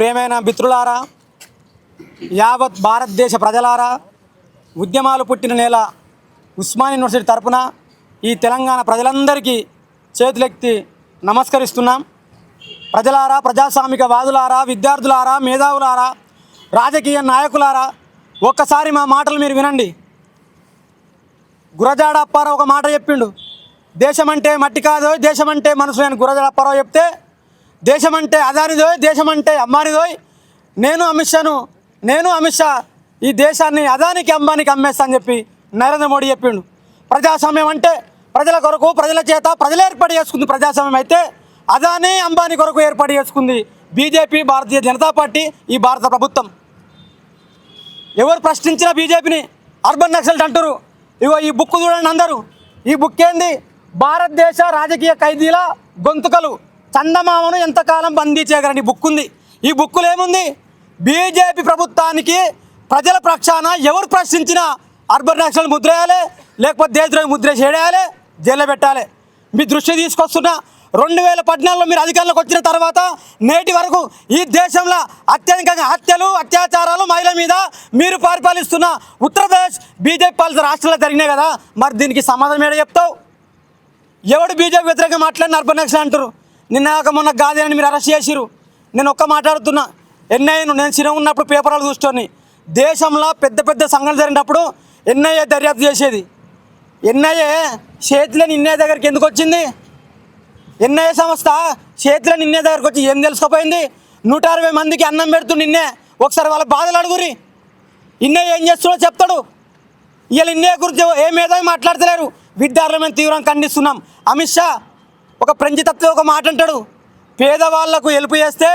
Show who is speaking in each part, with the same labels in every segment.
Speaker 1: ప్రేమైన మిత్రులారా యావత్ భారతదేశ ప్రజలారా ఉద్యమాలు పుట్టిన నేల ఉస్మాన్ యూనివర్సిటీ తరపున ఈ తెలంగాణ ప్రజలందరికీ చేతులెత్తి నమస్కరిస్తున్నాం. ప్రజలారా ప్రజాస్వామిక వాదులారా విద్యార్థులారా మేధావులారా రాజకీయ నాయకులారా ఒక్కసారి మా మాటలు మీరు వినండి. గురజాడ అప్పారావు ఒక మాట చెప్పిండు దేశమంటే మట్టి కాదో దేశమంటే మనసు అని గురజాడ అప్పారావు చెప్తే దేశం అంటే అదానిదోయ్ దేశం అంటే అమ్మానిదోయ్ నేను అమిత్ షాను నేను అమిత్ షా ఈ దేశాన్ని అదానికి అంబానికి అమ్మేస్తా అని చెప్పి నరేంద్ర మోడీ చెప్పిండు. ప్రజాస్వామ్యం అంటే ప్రజల కొరకు ప్రజల చేత ప్రజలు ఏర్పాటు చేసుకుంది ప్రజాస్వామ్యం అయితే అదానీ అంబానీ కొరకు ఏర్పాటు చేసుకుంది బీజేపీ భారతీయ జనతా పార్టీ ఈ భారత ప్రభుత్వం. ఎవరు ప్రశ్నించినా బీజేపీని అర్బన్ నక్సల్ట్ అంటారు ఇగో ఈ బుక్ చూడండి అందరూ. ఈ బుక్ ఏంది? భారతదేశ రాజకీయ ఖైదీల గొంతుకలు. చందమామను ఎంతకాలం బందీ చేయగలని బుక్ ఉంది? ఈ బుక్కులు ఏముంది? బీజేపీ ప్రభుత్వానికి ప్రజల ప్రక్షాన ఎవరు ప్రశ్నించినా అర్బన్ నేషనల్ ముద్రేయాలి లేకపోతే దేశద్రోహి ముద్ర చేయాలి జైల్లో పెట్టాలి. మీ దృష్టి తీసుకొస్తున్నా రెండు వేల పద్నాలుగులో మీరు అధికారంలోకి వచ్చిన తర్వాత నేటి వరకు ఈ దేశంలో అత్యధికంగా హత్యలు అత్యాచారాలు మహిళల మీద మీరు పరిపాలిస్తున్న ఉత్తరప్రదేశ్ బీజేపీ పాలిత రాష్ట్రాల్లో జరిగినాయి కదా మరి దీనికి సమాధానం ఏడ చెప్తావు? ఎవడు బీజేపీ వ్యతిరేకంగా మాట్లాడిన అర్బన్ నక్సల్ అంటారు నిన్న కాక మొన్న గాదేనని మీరు అరెస్ట్ చేసిరు నేను ఒక్క మాట్లాడుతున్నా ఎన్ఐను నేను చిన్న ఉన్నప్పుడు పేపర్లు చూసుకొని దేశంలో పెద్ద పెద్ద సంఘటన జరిగినప్పుడు ఎన్ఐఏ దర్యాప్తు చేసేది. ఎన్ఐఏ చేతిలో నిన్నే దగ్గరికి ఎందుకు వచ్చింది? ఎన్ఐఏ సంస్థ చేతిలో నిన్నే దగ్గరకు వచ్చి ఏం తెలుసుకోపోయింది? నూట అరవై మందికి అన్నం పెడుతూ నిన్నే ఒకసారి వాళ్ళ బాధలు అడుగురి ఇన్నే ఏం చేస్తున్నాడో చెప్తాడు. ఇవాళ ఇన్నే గురించి ఏ మీద మాట్లాడతలేరు. విద్యార్థులు మేము తీవ్రంగా ఖండిస్తున్నాం. అమిత్ షా ఒక ప్రంజితత్వ ఒక మాట అంటాడు. పేదవాళ్ళకు హెల్ప్ చేస్తే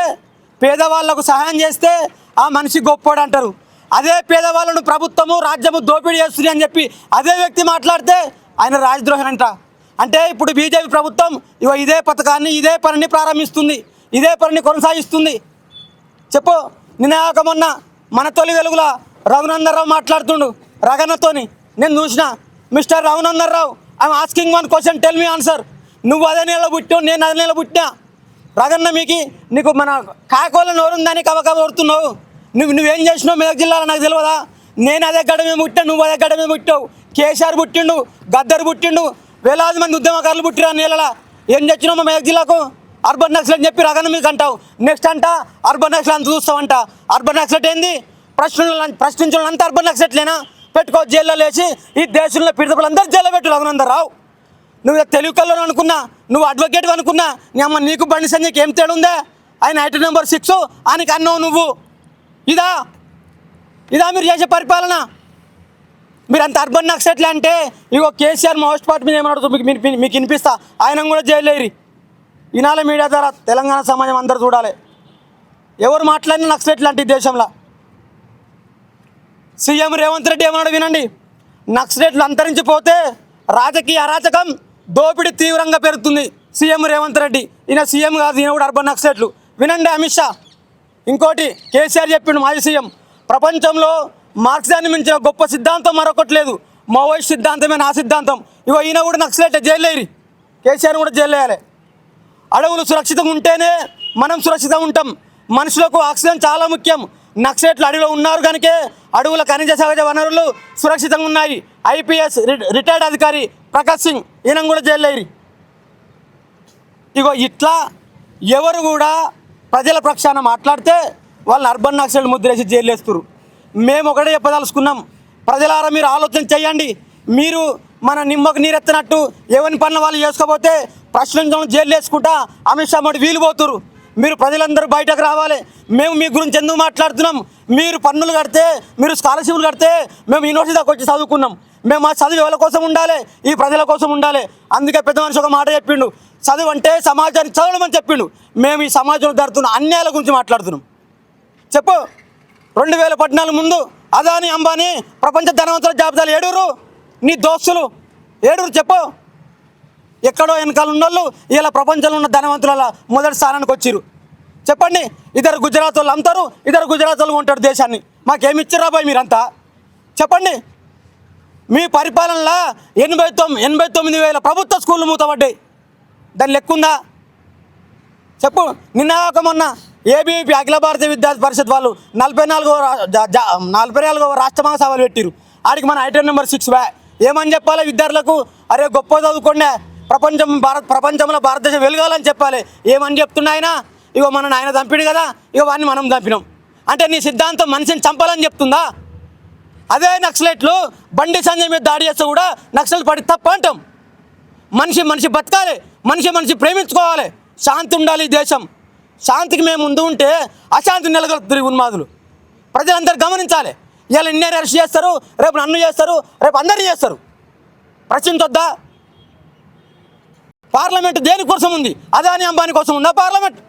Speaker 1: పేదవాళ్ళకు సహాయం చేస్తే ఆ మనిషి గొప్పోడు అంటారు. అదే పేదవాళ్ళను ప్రభుత్వము రాజ్యము దోపిడీ చేస్తుంది అని చెప్పి అదే వ్యక్తి మాట్లాడితే ఆయన రాజద్రోహి అంట. అంటే ఇప్పుడు బీజేపీ ప్రభుత్వం ఇగో ఇదే పథకాన్ని ఇదే పనిని ప్రారంభిస్తుంది. ఇదే పనిని కొనసాగిస్తుంది. చెప్పు. నిన్న మొన్న మన తొలి వెలుగుల రఘునందన్ రావు మాట్లాడుతుండు రగనతోని. నేను చూసిన. Mister Raghunandan Rao I'm asking one question tell me answer నువ్వు అదే నెల పుట్టావు నేను అదే నెల పుట్టా. రగన్న మీకు నీకు మన కాకోల నోరుందని కవక కొడుతున్నావు. నువ్వు నువ్వేం చేసినావు మెదక్ జిల్లాలో నాకు తెలియదా నేను అదే గడ్డ మీద పుట్టా నువ్వు అదే గడ్డ మీద పుట్టావు. కేసీఆర్ పుట్టిండు గద్దరు పుట్టిండు వేలాది మంది ఉద్యమకారులు పుట్టిరా నేలలా. ఏం తెచ్చినావు మా మెదక్ జిల్లాకు? అర్బన్ నక్సల్ అని చెప్పి రగన్న మీకు అంటావు. నెక్స్ట్ అంట అర్బన్ నక్సల్ అంత చూస్తావంట. అర్బన్ నక్సలెట్ ఏంది? ప్రశ్నలు ప్రశ్నించడం అంతా అర్బన్ నక్సలెట్లేనా పెట్టుకో జైల్లో లేచి ఈ దేశంలో పిడతలందరూ జైల్లో పెట్టు రఘునందరావు నువ్వు తెలుగుకల్లో అనుకున్నా నువ్వు అడ్వకేట్ అనుకున్నా నీ అమ్మ నీకు బండి సంజయ్కి ఏం తేడుందే ఆయన ఐటీ నెంబర్ సిక్స్ ఆయనకి అన్నావు నువ్వు. ఇదా? ఇదా మీరు చేసే పరిపాలన? మీరు అంత అర్బన్ నక్సెట్లు అంటే ఇగో కేసీఆర్ మోస్ట్ పార్టీ మీద ఏమన్నా మీకు మీకు- మీకు వినిపిస్తా. ఆయన కూడా జైలేరి ఇనాల మీడియా ద్వారా తెలంగాణ సమాజం అందరూ చూడాలి. ఎవరు మాట్లాడిన నక్సలెట్లు అంటే ఈ దేశంలో. సీఎం రేవంత్ రెడ్డి ఏమన్నాడు వినండి? నక్సలెట్లు అంతరించిపోతే రాజకీయ అరాచకం దోపిడీ తీవ్రంగా పెరుగుతుంది. సీఎం రేవంత్ రెడ్డి. ఈయన సీఎం కాదు ఈయన కూడా అర్బన్ నక్సలెట్లు. వినండి అమిత్ షా. ఇంకోటి కేసీఆర్ చెప్పిండు మాజీ సీఎం. ప్రపంచంలో మార్క్సాన్ని మించిన గొప్ప సిద్ధాంతం మరొకటి లేదు. మావోయిస్ట్ సిద్ధాంతమే నా సిద్ధాంతం. ఇవో ఈయన కూడా నక్సలెట్ జైలేరి కేసీఆర్ కూడా జైలేయాలి అడవులు సురక్షితంగా ఉంటేనే మనం సురక్షితంగా ఉంటాం. మనుషులకు ఆక్సిజన్ చాలా ముఖ్యం. నక్సలెట్లు అడవిలో ఉన్నారు కనుకే అడవుల ఖనిజ సహజ వనరులు సురక్షితంగా ఉన్నాయి. ఐపీఎస్ రిటైర్డ్ అధికారి ప్రకాష్ సింగ్ ఈయన కూడా జైలేరి ఇగో ఇట్లా ఎవరు కూడా ప్రజల పక్షాన మాట్లాడితే వాళ్ళని అర్బన్ నక్సల్ ముద్రేసి జైలు వేస్తారు మేము ఒకటే చెప్పదలుచుకున్నాం ప్రజలారా మీరు ఆలోచన చేయండి మీరు మన నిమ్మకు నీరెత్తినట్టు ఎవరి పనులు వాళ్ళు చేసుకోపోతే ప్రశ్నించడం జైలు వేసుకుంటా అమిత్ షా మోడీ వీలు పోతురు మీరు ప్రజలందరూ బయటకు రావాలి మేము మీ గురించి ఎందుకు మాట్లాడుతున్నాం? మీరు పన్నులు కడితే మీరు స్కాలర్షిప్లు కడితే మేము యూనివర్సిటీ దాకా వచ్చి చదువుకున్నాం. మేము మా చదువు ఎవరి కోసం ఉండాలి? ఈ ప్రజల కోసం ఉండాలి. అందుకే పెద్ద మనిషి ఒక మాట చెప్పిండు. చదువు అంటే సమాజాన్ని అని చెప్పిండు. మేము ఈ సమాజంలో జరుగుతున్న అన్యాయాల గురించి మాట్లాడుతున్నాం. చెప్పు. రెండు వేల పద్నాలుగు ముందు అదాని అంబానీ ప్రపంచ ధనవంతుల జాబితాలు ఏడురు నీ దోస్తులు ఏడురు చెప్పు. ఎక్కడో వెనకాల ఉన్నోళ్ళు ఇలా ప్రపంచంలో ఉన్న ధనవంతుల మొదటి స్థానానికి వచ్చిర్రు. చెప్పండి. ఇద్దరు గుజరాత్ వాళ్ళు అమ్ముతారు ఇద్దరు గుజరాత్ వాళ్ళు ఉంటారు దేశాన్ని. మాకేమి ఇచ్చారా బాయ్ మీరంతా? చెప్పండి. మీ పరిపాలనలో ఎనభై తొమ్మిది ఎనభై తొమ్మిది వేల ప్రభుత్వ స్కూళ్ళు మూతపడ్డాయి. దాని లెక్కుందా? చెప్పు. నిన్న ఒక మొన్న ఏబీపీ అఖిల భారతీయ విద్యార్థి పరిషత్ వాళ్ళు నలభై నాలుగో జ- నలభై నాలుగో రాష్ట్ర మహాసభలు పెట్టిరు ఆడికి మన ఐటమ్ నెంబర్ సిక్స్ బ్యా ఏమని చెప్పాలి విద్యార్థులకు? అరే గొప్ప చదువుకోండి. ప్రపంచం భారత్ ప్రపంచంలో భారతదేశం వెలగాలని చెప్పాలి. ఏమని చెప్తున్నా ఆయన? ఇగో మన ఆయన చంపిడు కదా. ఇగో వాడిని మనం చంపినాం. అంటే నీ సిద్ధాంతం మనిషిని చంపాలని చెప్తుందా? అదే నక్సలైట్లు బండి సంజయ్ మీద దాడి చేస్తే కూడా నక్సల్ పడి తప్ప అంటాం. మనిషి మనిషి బతకాలి మనిషి మనిషి ప్రేమించుకోవాలి శాంతి ఉండాలి దేశం. శాంతికి మేము ముందు ఉంటే అశాంతి నెలకొల్పుతుంది ఉన్మాదులు. ప్రజలందరూ గమనించాలి ఇవాళ ఎన్ని అరెస్ట్ చేస్తారు రేపు నన్ను చేస్తారు రేపు అందరినీ చేస్తారు. ప్రశ్నించొద్దా పార్లమెంట్ దేనికోసం ఉంది? అదాని అంబానీ కోసం ఉందా పార్లమెంట్?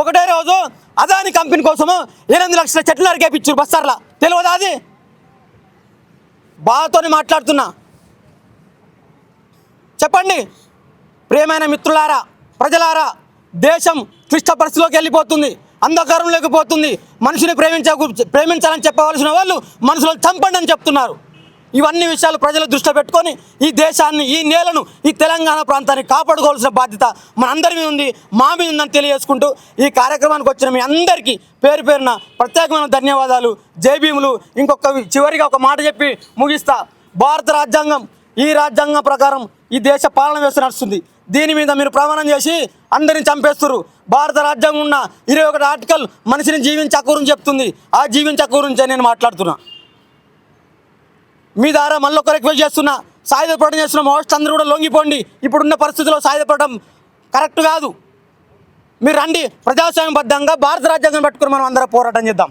Speaker 1: ఒకటే రోజు అదాని కంపెనీ కోసము ఎనిమిది లక్షల చెట్లు నరికేపించారు బస్తార్లా. తెలియదా అది? బాధతోని మాట్లాడుతున్నా. చెప్పండి. ప్రియమైన మిత్రులారా ప్రజలారా దేశం క్లిష్ట పరిస్థితిలోకి వెళ్ళిపోతుంది. అంధకారంలోకి పోతుంది. మనిషిని ప్రేమించ ప్రేమించాలని చెప్పవలసిన వాళ్ళు మనుషులను చంపండి అని చెప్తున్నారు. ఇవన్నీ విషయాలు ప్రజల దృష్టిలో పెట్టుకొని ఈ దేశాన్ని ఈ నేలను ఈ తెలంగాణ ప్రాంతాన్ని కాపాడుకోవాల్సిన బాధ్యత మనందరి మీద ఉంది మా మీద ఉందని తెలియజేసుకుంటూ ఈ కార్యక్రమానికి వచ్చిన మీ అందరికీ పేరు పేరున ప్రత్యేకమైన ధన్యవాదాలు. జైభీములు ఇంకొక చివరిగా ఒక మాట చెప్పి ముగిస్తా. భారత రాజ్యాంగం ఈ రాజ్యాంగం ప్రకారం ఈ దేశ పాలన వ్యవస్థ నడుస్తుంది. దీని మీద మీరు ప్రమాణం చేసి అందరిని చంపేస్తారు భారత రాజ్యాంగం ఉన్న ఇరవై ఒకటి ఆర్టికల్ మనిషిని జీవించకూరని చెప్తుంది. ఆ జీవించకూరించే నేను మాట్లాడుతున్నా. మీ ద్వారా మళ్ళీ ఒక రిక్వెస్ట్ చేస్తున్నా సాయుధ పోరాటం చేస్తున్న మోస్ట్ అందరూ కూడా లొంగిపోండి. ఇప్పుడున్న పరిస్థితుల్లో సాయుధ పోరాటం కరెక్ట్ కాదు. మీరు రండి. ప్రజాస్వామ్యబద్ధంగా భారత రాజ్యాంగం పట్టుకుని మనం అందరం పోరాటం చేద్దాం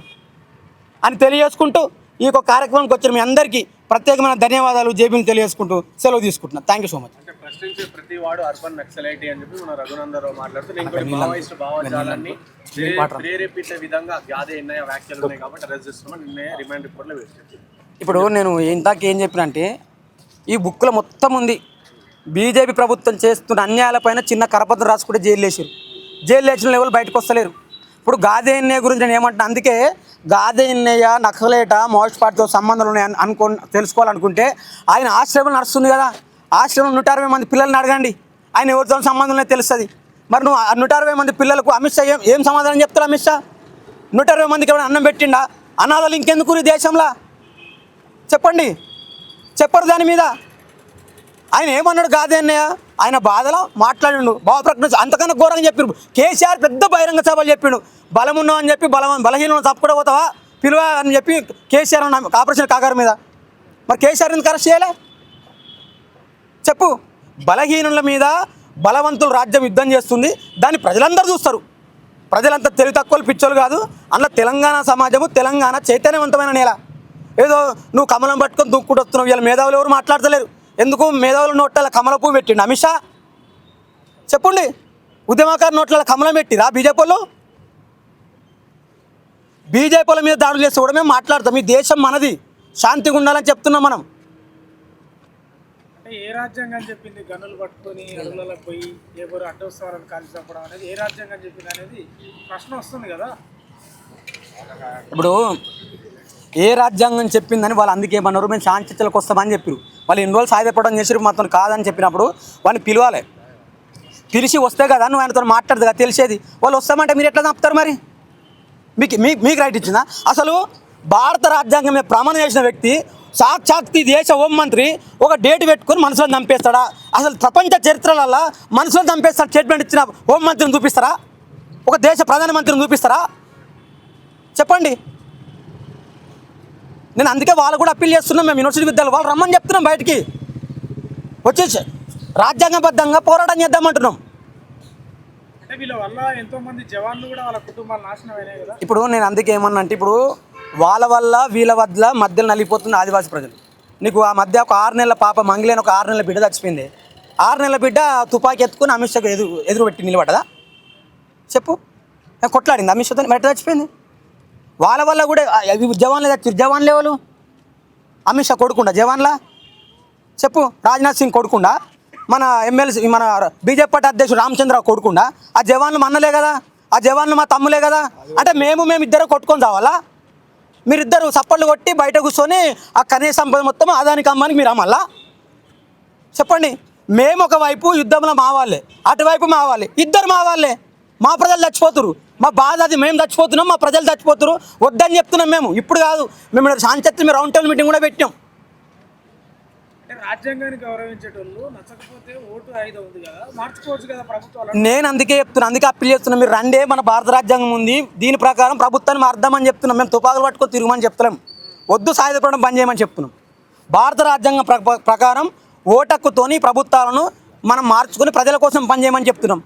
Speaker 1: అని తెలియజేసుకుంటూ ఈ యొక్క కార్యక్రమానికి వచ్చిన మీ అందరికీ ప్రత్యేకమైన ధన్యవాదాలు. జేబీని తెలియజేసుకుంటూ సెలవు తీసుకుంటున్నాను థ్యాంక్ యూ సో మచ్
Speaker 2: అంటే ప్రశ్నించే ప్రతి వాడు అర్బన్ నక్సలైటీ అని చెప్పి మన రఘునందరావు మాట్లాడుతూ నేను కూడా మావోయిస్ట్ భావజాలాన్ని ప్రే- ప్రేరేపించే విధంగా వ్యాధి వ్యాఖ్యలు ఉన్నాయి కాబట్టి అరెస్ట్ చేస్తున్నాం నిన్నే రిమాండ్ రిపోర్ట్లో వేసి
Speaker 1: ఇప్పుడు నేను ఇందాక ఏం చెప్పినంటే ఈ బుక్లో మొత్తం ఉంది. బీజేపీ ప్రభుత్వం చేస్తున్న అన్యాయాలపైన చిన్న కరపత్రం రాసుకుంటే జైలు వేసారు జైలు వేసిన లెవెల్ బయటకు వస్తలేరు. ఇప్పుడు గాదేన్నయ్య గురించి నేను ఏమంటున్నా అందుకే గాదే ఎన్నయ్య నక్సలేట మోస్ట్ పార్టీతో సంబంధాలు ఉన్నాయి అని అనుకో తెలుసుకోవాలనుకుంటే ఆయన ఆశ్రమం నడుస్తుంది కదా. ఆశ్రమం నూట అరవై మంది పిల్లల్ని అడగండి. ఆయన ఎవరితో సంబంధం లేదు తెలుస్తుంది. మరి నువ్వు నూట అరవై మంది పిల్లలకు అమిత్ షా ఏం ఏం సమాధానం చెప్తారు అమిత్ షా? నూట అరవై మందికి ఏమైనా అన్నం పెట్టిండా? అనాథాలు ఇంకెందుకు ఈ దేశంలో? చెప్పండి. చెప్పరు దాని మీద. ఆయన ఏమన్నాడు కాదే అన్నయ్య? ఆయన బాధలో మాట్లాడిండు. భావ ప్రకటన అంతకన్నా ఘోరంగా చెప్పిండు కేసీఆర్ పెద్ద బహిరంగ సభలు చెప్పిండు. బలం ఉన్నావు అని చెప్పి బలం బలహీనం తప్పకుండా పోతావా? పిలువ అని చెప్పి కేసీఆర్ అన్న ఆపరేషన్ కాగారు మీద. మరి కేసీఆర్ ఎందుకు అరెస్ట్ చేయలే? చెప్పు. బలహీనుల మీద బలవంతులు రాజ్యం యుద్ధం చేస్తుంది. దాన్ని ప్రజలందరూ చూస్తారు. ప్రజలంతా తెలివి తక్కువలు పిచ్చోలు కాదు. అందులో తెలంగాణ సమాజము తెలంగాణ చైతన్యవంతమైన నేల. ఏదో నువ్వు కమలం పట్టుకొని దుక్కుంటూ వస్తున్నావు వీళ్ళ మేధావులు ఎవరు మాట్లాడతలేరు. ఎందుకు మేధావుల నోట్ల కమల పువ్వు పెట్టిండు? అమిత్ షా? చెప్పండి. ఉద్యమకారు నోట్ల కమలం పెట్టిరా బీజేపీ వాళ్ళు బీజేపీ వాళ్ళ మీద దాడులు చేస్తే కూడా మేము మాట్లాడతాం. ఈ దేశం మనది. శాంతిగా ఉండాలని చెప్తున్నాం మనం.
Speaker 3: ఏ రాజ్యాంగం చెప్పింది? గన్నులు పట్టుకొని అడవులలో పోయి ఎవరు అడ్డొస్తారని కాల్చి చంపడం అనేది ఏ రాజ్యాంగం చెప్పింది అనేది ప్రశ్న వస్తుంది కదా.
Speaker 1: ఇప్పుడు ఏ రాజ్యాంగం చెప్పిందని వాళ్ళు అందుకే ఏమన్నారు? మేము శాంతి చర్చలకు వస్తామని చెప్పారు వాళ్ళు ఎన్ని రోజులు సాయపడడం చేసారు మాత్రం కాదని చెప్పినప్పుడు వాళ్ళని పిలవాలి. పిలిచి వస్తే కదా నువ్వు ఆయనతో మాట్లాడదు కదా తెలిసేది. వాళ్ళు వస్తామంటే మీరు ఎట్లా చంపుతారు మరి? మీకు మీ మీకు రైట్ ఇచ్చిందా? అసలు భారత రాజ్యాంగం మీద ప్రమాణం చేసిన వ్యక్తి సాక్షాత్తి ఈ దేశ హోంమంత్రి ఒక డేట్ పెట్టుకొని మనుషులను చంపేస్తాడా? అసలు ప్రపంచ చరిత్రలలో మనుషులను చంపేస్తాడు స్టేట్మెంట్ ఇచ్చిన హోంమంత్రిని చూపిస్తారా? ఒక దేశ ప్రధానమంత్రిని చూపిస్తారా? చెప్పండి. నేను అందుకే వాళ్ళు కూడా అప్పీల్ చేస్తున్నాం మేము యూనివర్సిటీ విద్యాలు వాళ్ళు రమ్మని చెప్తున్నాం బయటికి. వచ్చేసి రాజ్యాంగబద్ధంగా పోరాటం చేద్దామంటున్నాం. ఇప్పుడు నేను అందుకే ఏమన్నా అంటే ఇప్పుడు వాళ్ళ వల్ల వీళ్ళ వల్ల మధ్యలో నలిగిపోతుంది ఆదివాసీ ప్రజలు. నీకు ఆ మధ్య ఒక ఆరు నెలల పాప మంగిలేని ఒక ఆరు నెలల బిడ్డ చచ్చిపోయింది. ఆరు నెలల బిడ్డ తుపాకీ ఎత్తుకుని అమిత్ షాకు ఎదురు ఎదురు పెట్టి నిలబడ్డదా? చెప్పు. కొట్లాడింది? అమిత్ షాతో ఎట్లా చచ్చిపోయింది. వాళ్ళ వల్ల కూడా జవాన్లు చచ్చారు జవాన్లు ఎవరు అమిత్ షా కొడుకుండా జవాన్లా? చెప్పు రాజ్నాథ్ సింగ్ కొడుకుండా? మన ఎమ్మెల్సీ మన బీజేపీ పార్టీ అధ్యక్షుడు రామచంద్రరావు కొడుకుండా? ఆ జవాన్లు మన్నలే కదా? ఆ జవాన్లు మా తమ్ములే కదా? అంటే మేము మేము ఇద్దరు కొట్టుకొని చావాలా మీరిద్దరు చప్పళ్ళు కొట్టి బయట కూర్చొని ఆ కనీస సంపద మొత్తం అదానికి అమ్మానికి మీరు అమ్మల్లా చెప్పండి. మేము ఒకవైపు యుద్ధంలో మావాలి అటువైపు మావాలి ఇద్దరు మావాలే మా ప్రజలు చచ్చిపోతురు మా బాధ అది మేము చచ్చిపోతున్నాం మా ప్రజలు చచ్చిపోతురు వద్దని చెప్తున్నాం మేము. ఇప్పుడు కాదు మేము శాంతి రౌండ్ టేబుల్ మీటింగ్ కూడా పెట్టాం నేను అందుకే చెప్తున్నా అందుకే అప్పీల్ చేస్తున్నా మీరు రండే మన భారత రాజ్యాంగం ఉంది. దీని ప్రకారం ప్రభుత్వాన్ని మారుద్దామని చెప్తున్నాం. మేము తుపాకులు పట్టుకొని తిరగమని చెప్తలేం. వద్దు సాయుధపడడం బంద్ చేయమని చెప్తున్నాం. భారత రాజ్యాంగం ప్ర- ప్రకారం ఓటక్కుతోని ప్రభుత్వాలను మనం మార్చుకొని ప్రజల కోసం పనిచేయమని చెప్తున్నాం.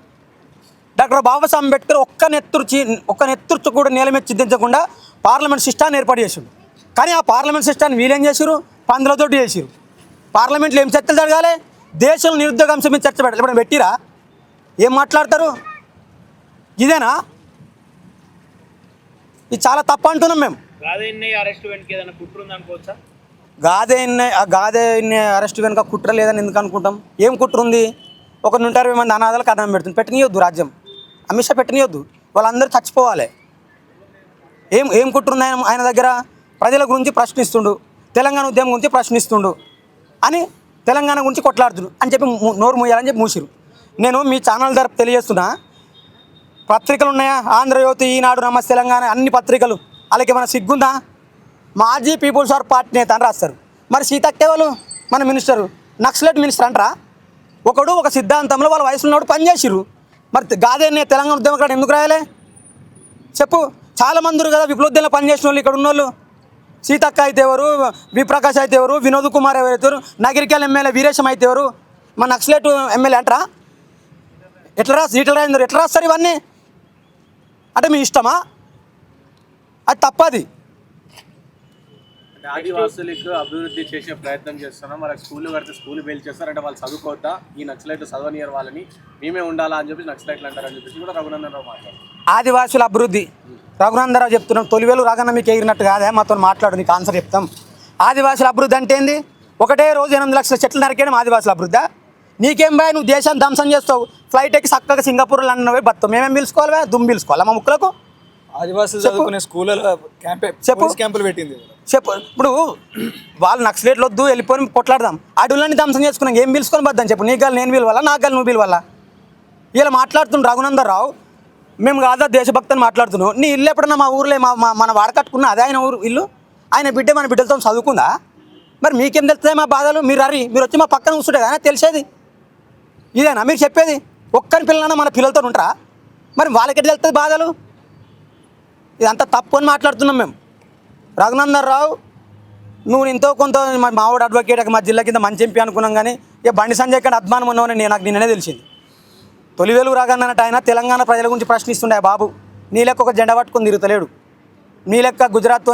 Speaker 1: డాక్టర్ బాబాసాహెబ్ అంబేద్కర్ ఒక్క నెత్తురు ఒక్క నెత్తురు కూడా నేల మీద చింతించకుండా పార్లమెంట్ సిస్టాన్ని ఏర్పాటు చేసిండు. కానీ ఆ పార్లమెంట్ సిస్టాన్ని వీళ్ళేం చేసిరు పందులతోటి చేసిరు పార్లమెంట్లో ఏం చర్చలు జరగాలి? దేశంలో నిరుద్యోగ అంశం మీద చర్చ పెట్టాలి. ఇప్పుడు పెట్టిరా? ఏం మాట్లాడతారు? ఇదేనా? ఇది చాలా తప్పు అంటున్నాం మేము.
Speaker 4: గాదే
Speaker 1: గాదే అరెస్ట్ వెనుక కుట్ర లేదని ఎందుకు అనుకుంటాం? ఏం కుట్ర ఉంది? ఒక నూట ఇరవై మంది అనాథాలకు అన్నం పెడుతుంది. పెట్టనియొద్దు రాజ్యం. అమిత్ షా పెట్టనియొద్దు. వాళ్ళందరూ చచ్చిపోవాలి. ఏం ఏం కుట్ర ఆయన దగ్గర? ప్రజల గురించి ప్రశ్నిస్తుండు. తెలంగాణ ఉద్యమం గురించి ప్రశ్నిస్తుండు. అని తెలంగాణ గురించి కొట్లాడుతుడు అని చెప్పి నోరు మూయాలని చెప్పి మూసిరు నేను మీ ఛానల్ ద్వారా తెలియజేస్తున్నా. పత్రికలు ఉన్నాయా? ఆంధ్రజ్యోతి ఈనాడు నమస్ తెలంగాణ అన్ని పత్రికలు. అలాగే మన సిగ్గుందా? మాజీ పీపుల్స్ ఆర్ పార్టీ నేత అని రాస్తారు. మరి సీతక్కే వాళ్ళు మన మినిస్టరు. నక్సలెట్ మినిస్టర్ అంటారా? ఒకడు ఒక సిద్ధాంతంలో వాళ్ళ వయసులో ఉన్నవాడు పనిచేసిరు మరి గాదే నే తెలంగాణ ఉద్యమకాడు ఎందుకు రాయలే? చెప్పు. చాలామంది కదా విప్లవోద్యమంలో పనిచేసిన వాళ్ళు ఇక్కడ ఉన్నోళ్ళు. సీతక్క అయితే ఎవరు విప్రకాష్ అయితే ఎవరు వినోద్ కుమార్ ఎవరు నగరికల్ ఎమ్మెల్యే వీరేశం అయితే ఎవరు మన నక్సలెట్ ఎమ్మెల్యే అంటారా? ఎట్లా రాసి ఇట్లా రాయిందరు ఎట్లా రాస్తారు ఇవన్నీ? అంటే మీ ఇష్టమా? అది తప్పది.
Speaker 2: ఆదివాసులకు అభివృద్ధి చేసే ప్రయత్నం చేస్తున్నాం. వాళ్ళకి స్కూల్ కడితే స్కూల్ బెయిల్ చేస్తారు అంటే వాళ్ళు చదువుకోవద్దా ఈ నక్సలైట్లు చదవనియర్ వాళ్ళని. మేమే ఉండాలా అని చెప్పి నక్సలైట్లు అంటారని చెప్పేసి కూడా రఘునందనరావు మాట్లాడారు.
Speaker 1: ఆదివాసుల అభివృద్ధి. రఘునందనరావు చెప్తున్నాం తొలివేలు రాగన్న మీకు ఎగిరినట్టు కాదే? మాతో మాట్లాడు నీకు ఆన్సర్ చెప్తాం. ఆదివాసుల అభివృద్ధి అంటే ఏంది? ఒకటే రోజు ఎనిమిది లక్షల చెట్లు నరికేయడం ఆదివాసుల అభివృద్ధి. నీకేం బాయ్ నువ్వు దేశాన్ని ధ్వంసం చేస్తావు. ఫ్లైట్ ఎక్కి చక్కగా సింగపూర్ లండన్ పోయి బతావు మేమేం పిలుచుకోవాలి? దుమ్ము పిలుచుకోవాలి మా ముక్కలకు?
Speaker 5: ఆదివాసులు చదువుకునే స్కూళ్ళలో
Speaker 1: చెప్పు.
Speaker 5: క్యాంపులు పెట్టింది.
Speaker 1: చెప్పు. ఇప్పుడు వాళ్ళు నక్సలేట్లు వద్దు వెళ్ళిపోయి కొట్లాడదాం. అడవులన్నీ ధ్వంసం చేసుకున్నాం. ఏం పిలుచుకొని బద్దాం చెప్పు. నీ గాలి నేను పిలవాలా? నా గాలి నువ్వు పిలవాలా? ఇలా మాట్లాడుతుండు రఘునందర్ రావు మేము కాదా దేశభక్తిని మాట్లాడుతున్నాం. నీ ఇల్లు ఎప్పుడన్నా మా ఊర్లో మా మా- మన వాడకట్టుకున్న అదే ఆయన ఊరు ఇల్లు? ఆయన బిడ్డ మన బిడ్డలతో చదువుకుందా? మరి మీకేం తెలుస్తాయి మా బాధలు? మీరు అరి మీరు వచ్చి మా పక్కన కూర్చుంటే కానీ తెలిసేది. ఇదేనా? మీరు చెప్పేది? ఒక్కని పిల్లలన్నా మన పిల్లలతో ఉంటారా? మరి వాళ్ళకి ఎట్లా తెలుస్తుంది బాధలు? ఇదంతా తప్పు అని మాట్లాడుతున్నాం మేము. రఘునందన్ రావు నువ్వు ఇంతో కొంత మా మావాడు అడ్వకేట్ మా జిల్లా కింద మంచి ఎంపీ అనుకున్నాం కానీ ఇక బండి సంజయ్ కంటే అభిమానం ఉన్నావని నేను నాకు నిన్ననే తెలిసింది. తొలి వెలుగు రాగన్నట్టు ఆయన తెలంగాణ ప్రజల గురించి ప్రశ్నిస్తుండే బాబు. నీ లెక్క ఒక జెండా పట్టుకొని తిరుగుతలేడు. నీ లెక్క గుజరాత్తో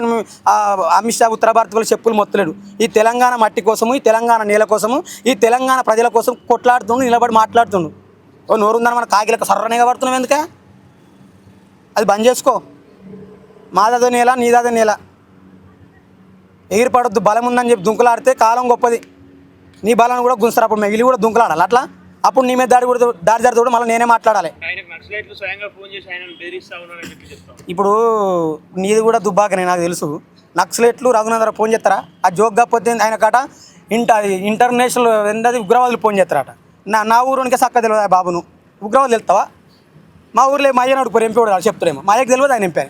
Speaker 1: అమిత్ షా ఉత్తర భారత్ వాళ్ళు చెప్పులు మొత్తలేడు. ఈ తెలంగాణ మట్టి కోసము ఈ తెలంగాణ నేల కోసము ఈ తెలంగాణ ప్రజల కోసం కొట్లాడుతుండు నిలబడి మాట్లాడుతుండు. ఓ నోరుందని మన కాగిలకు సర్రనే పడుతున్నాం ఎందుకే? అది బంద్ చేసుకో. మాదదో నేల నీదాదో నేల. ఎగిరిపడొద్దు బలం ఉందని చెప్పి దుంకులాడితే కాలం గొప్పది. నీ బలాన్ని కూడా గుంస్తారు అప్పుడు మిగిలి కూడా దుంకులాడాలి. అట్లా? అప్పుడు నీ మీద దాడి కూడా దాడి కూడా మళ్ళీ నేనే మాట్లాడాలి. ఇప్పుడు నీది కూడా దుబ్బాకనే నాకు తెలుసు. నక్సలెట్లు రఘునందర ఫోన్ చేస్తారా? ఆ జోక్ కాకపోతే ఆయన కాట ఇంటర్ ఇంటర్నేషనల్ ఏంటది ఉగ్రవాదులు ఫోన్ చేస్తారట. నా నా ఊరునికే సక్క తెలియదు ఆ బాబును? ఉగ్రవాదులు వెళ్తావా? మా ఊర్లో మా అయ్యని అడుగుతారు ఎంపీ కూడా చెప్తారేమో మా అయ్యకి తెలియదు ఆయన ఎంపీ.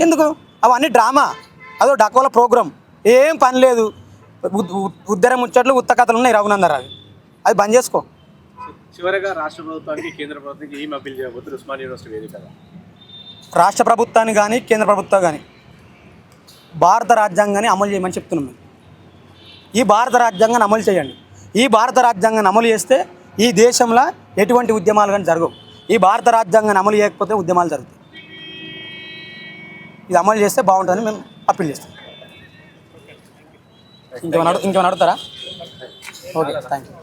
Speaker 1: ఎందుకు? అవన్నీ డ్రామా. అదో డకోల ప్రోగ్రామ్ ఏం పని లేదు. ఉద్- ఉద్- ఉద్దర ముచ్చట్లు ఉత్త కథలు ఉన్నాయి రఘునందర్ అవి అది బంద్ చేసుకో.
Speaker 2: చివరగా రాష్ట్ర ప్రభుత్వానికి కేంద్ర ప్రభుత్వానికి ఏం అప్పీల్ చేయబోతున్నారు? ఉస్మాన్ యూనివర్సిటీ
Speaker 1: రాష్ట్ర ప్రభుత్వాన్ని కానీ కేంద్ర ప్రభుత్వం కానీ భారత రాజ్యాంగాన్ని అమలు చేయమని చెప్తున్నాం మేము. ఈ భారత రాజ్యాంగాన్ని అమలు చేయండి. ఈ భారత రాజ్యాంగాన్ని అమలు చేస్తే ఈ దేశంలో ఎటువంటి ఉద్యమాలు కానీ జరగవు. ఈ భారత రాజ్యాంగాన్ని అమలు చేయకపోతే ఉద్యమాలు జరుగుతాయి. ఇది అమలు చేస్తే బాగుంటుందని మేము అప్పీల్ చేస్తాం. ఇంకేమైనా ఇంకేమైనా అడుగుతారా? Okay thank you